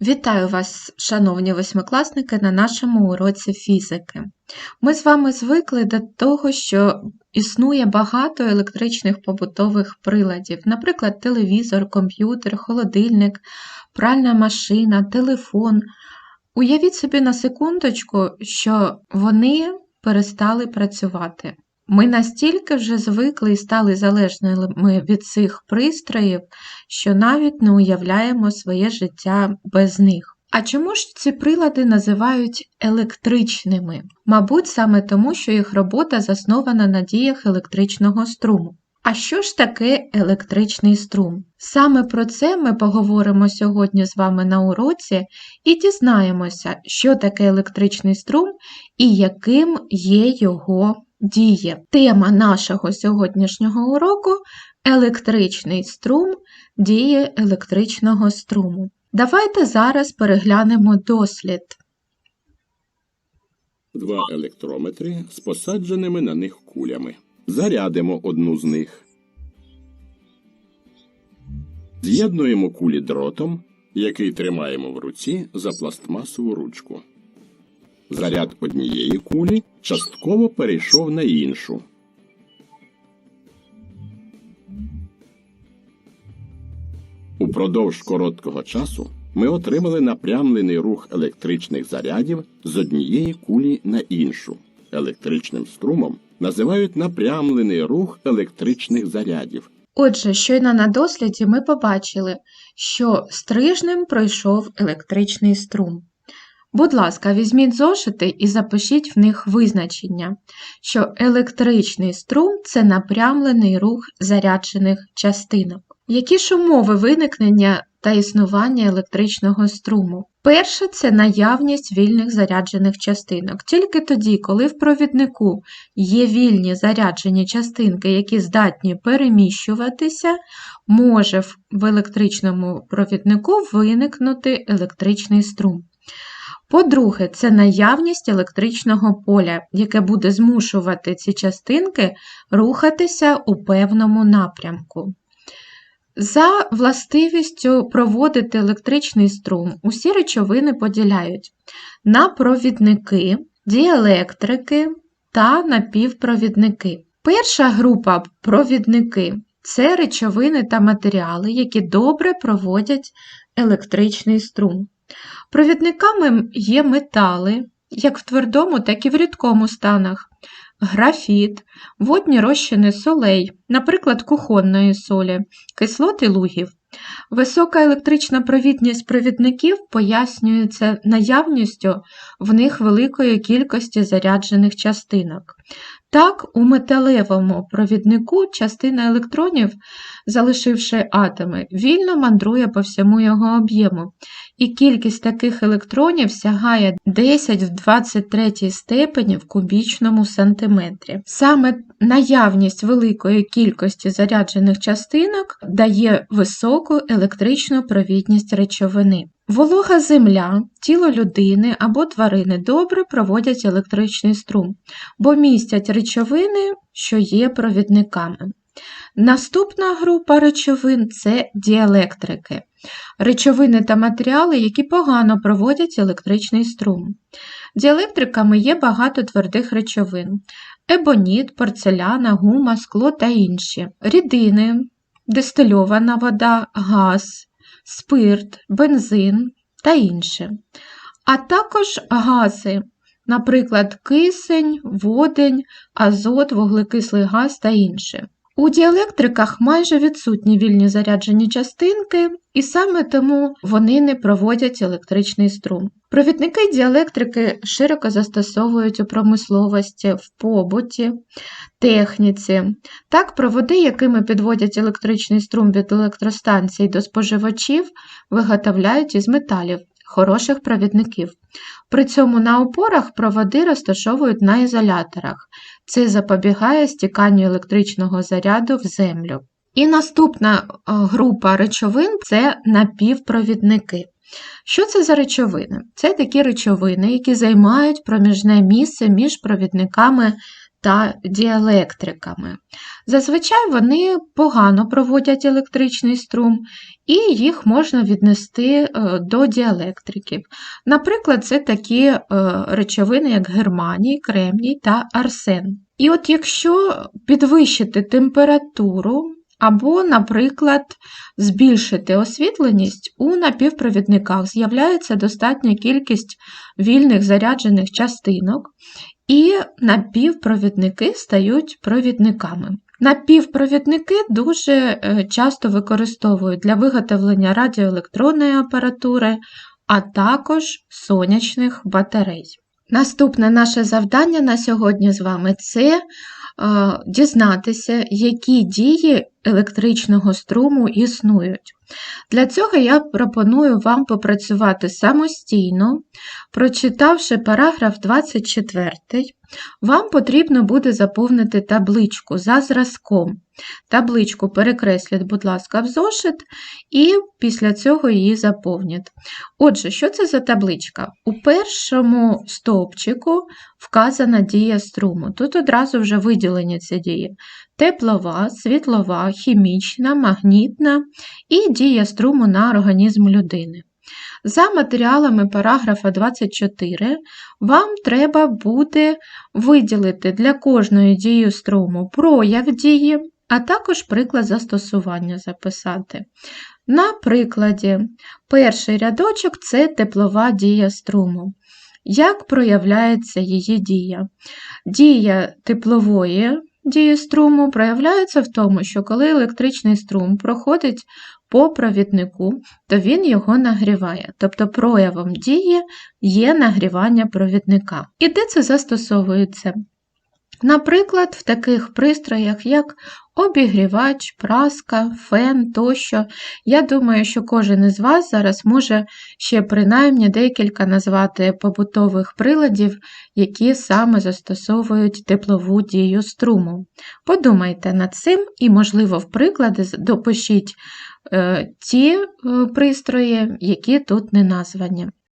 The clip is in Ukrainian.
Вітаю вас, шановні восьмикласники, на нашому уроці фізики. Ми з вами звикли до того, що існує багато електричних побутових приладів, наприклад, телевізор, комп'ютер, холодильник, пральна машина, телефон. Уявіть собі на секундочку, що вони перестали працювати. Ми настільки вже звикли і стали залежними від цих пристроїв, що навіть не уявляємо своє життя без них. А чому ж ці прилади називають електричними? Мабуть, саме тому, що їх робота заснована на діях електричного струму. А що ж таке електричний струм? Саме про це ми поговоримо сьогодні з вами на уроці і дізнаємося, що таке електричний струм і яким є його діє. Тема нашого сьогоднішнього уроку електричний струм діє електричного струму. Давайте зараз переглянемо дослід. Два електрометри з посадженими на них кулями. Зарядимо одну з них. З'єднуємо кулі дротом, який тримаємо в руці за пластмасову ручку. Заряд однієї кулі частково перейшов на іншу. Упродовж короткого часу ми отримали напрямлений рух електричних зарядів з однієї кулі на іншу. Електричним струмом називають напрямлений рух електричних зарядів. Отже, щойно на досліді ми побачили, що стрижнем пройшов електричний струм. Будь ласка, візьміть зошити і запишіть в них визначення, що електричний струм це напрямлений рух заряджених частинок. Які ж умови виникнення та існування електричного струму? Перше це наявність вільних заряджених частинок. Тільки тоді, коли в провіднику є вільні заряджені частинки, які здатні переміщуватися, може в електричному провіднику виникнути електричний струм. По-друге, це наявність електричного поля, яке буде змушувати ці частинки рухатися у певному напрямку. За властивістю проводити електричний струм усі речовини поділяють на провідники, діелектрики та напівпровідники. Перша група провідники це речовини та матеріали, які добре проводять електричний струм. Провідниками є метали, як в твердому, так і в рідкому станах, графіт, водні розчини солей, наприклад, кухонної солі, кислоти лугів. Висока електрична провідність провідників пояснюється наявністю в них великої кількості заряджених частинок. Так, у металевому провіднику частина електронів, залишивши атоми, вільно мандрує по всьому його об'єму, і кількість таких електронів сягає 10 в 23 степені в кубічному сантиметрі. Саме наявність великої кількості заряджених частинок дає високу електричну провідність речовини. Волога земля, тіло людини або тварини добре проводять електричний струм, бо містять речовини, що є провідниками. Наступна група речовин це діелектрики, речовини та матеріали, які погано проводять електричний струм. Діелектриками є багато твердих речовин: ебоніт, порцеляна, гума, скло та інші, рідини, дистильована вода, газ спирт, бензин та інше, а також гази, наприклад, кисень, водень, азот, вуглекислий газ та інше. У діелектриках майже відсутні вільні заряджені частинки, і саме тому вони не проводять електричний струм. Провідники діелектрики широко застосовують у промисловості, в побуті, техніці. Так, проводи, якими підводять електричний струм від електростанцій до споживачів, виготовляють із металів, хороших провідників. При цьому на опорах проводи розташовують на ізоляторах. Це запобігає стіканню електричного заряду в землю. І наступна група речовин це напівпровідники. Що це за речовини? Це такі речовини, які займають проміжне місце між провідниками та діелектриками. Зазвичай вони погано проводять електричний струм, і їх можна віднести е, до діелектриків. Наприклад, це такі е, речовини, як германій, кремній та арсен. І от якщо підвищити температуру, або, наприклад, збільшити освітленість, у напівпровідниках з'являється достатня кількість вільних заряджених частинок, і напівпровідники стають провідниками. Напівпровідники дуже е, часто використовують для виготовлення радіоелектронної апаратури, а також сонячних батарей. Наступне наше завдання на сьогодні з вами це дізнатися, які дії електричного струму існують. Для цього я пропоную вам попрацювати самостійно, прочитавши параграф 24, вам потрібно буде заповнити табличку за зразком. Табличку перекресліть, будь ласка, в зошит, і після цього її заповніть. Отже, що це за табличка? У першому стовпчику вказана дія струму. Тут одразу вже виділені ці дії: теплова, світлова, хімічна, магнітна і дія струму на організм людини. За матеріалами параграфа 24 вам треба буде виділити для кожної дії струму прояв дії, а також приклад застосування записати. На прикладі, перший рядочок це теплова дія струму. Як проявляється її дія? Дія теплової дії струму проявляється в тому, що коли електричний струм проходить по провіднику, то він його нагріває, тобто проявом дії є нагрівання провідника. І де це застосовується? Наприклад, в таких пристроях, як обігрівач, праска, фен тощо. Я думаю, що кожен із вас зараз може ще принаймні декілька назвати побутових приладів, які саме застосовують теплову дію струму. Подумайте над цим і, можливо, в приклади допишіть е, ті е, пристрої, які тут не названі.